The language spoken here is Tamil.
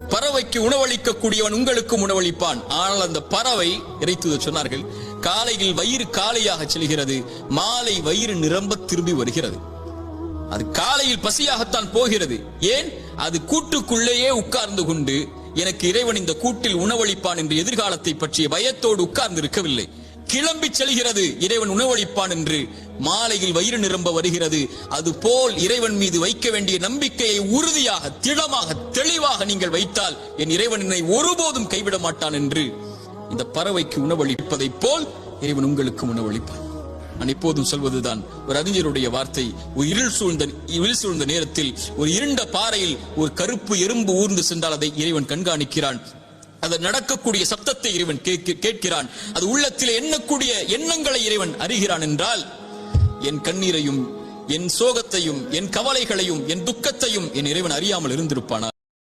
பறவைக்கு உணவளிக்கக்கூடியவன் உங்களுக்கும் உணவளிப்பான். ஆனால் அந்த பறவை இறைத்து சொன்னார்கள் காலையில் வயிறு காலையாக செல்கிறது மாலை வயிறு நிரம்ப திரும்பி வருகிறது. அது காலையில் பசியாகத்தான் போகிறது. ஏன்? அது கூட்டுக்குள்ளேயே உட்கார்ந்து கொண்டு எனக்கு இறைவன் இந்த கூட்டில் உணவளிப்பான் என்று எதிர்காலத்தை பற்றிய பயத்தோடு உட்கார்ந்து இருக்கவில்லை கிளம்பி செல்கிறது. இறைவன் உணவளிப்பான் என்று மாலையில் வயிறு நிரம்ப வருகிறது. அது போல் இறைவன் மீது வைக்க வேண்டிய நம்பிக்கையை உறுதியாக திடமாக தெளிவாக நீங்கள் வைத்தால் என் இறைவன் என்னை ஒருபோதும் கைவிட மாட்டான் என்று இந்த பறவைக்கு உணவளிப்பதைப் போல் இறைவன் உங்களுக்கு உணவளிப்பான். நான் எப்போதும் சொல்வதுதான் ஒரு அறிஞருடைய வார்த்தை. ஒரு இருள் சூழ்ந்த இருள் சூழ்ந்த நேரத்தில் ஒரு இருண்ட பாறையில் ஒரு கருப்பு எறும்பு ஊர்ந்து சென்றால் அதை இறைவன் கண்காணிக்கிறான். அது நடக்கக்கூடிய சப்தத்தை இறைவன் கேட்கிறான். அது உள்ளத்தில் எண்ணக்கூடிய எண்ணங்களை இறைவன் அறிகிறான் என்றால் என் கண்ணீரையும் என் சோகத்தையும் என் கவலைகளையும் என் துக்கத்தையும் என் இறைவன் அறியாமல் இருந்திருப்பானா?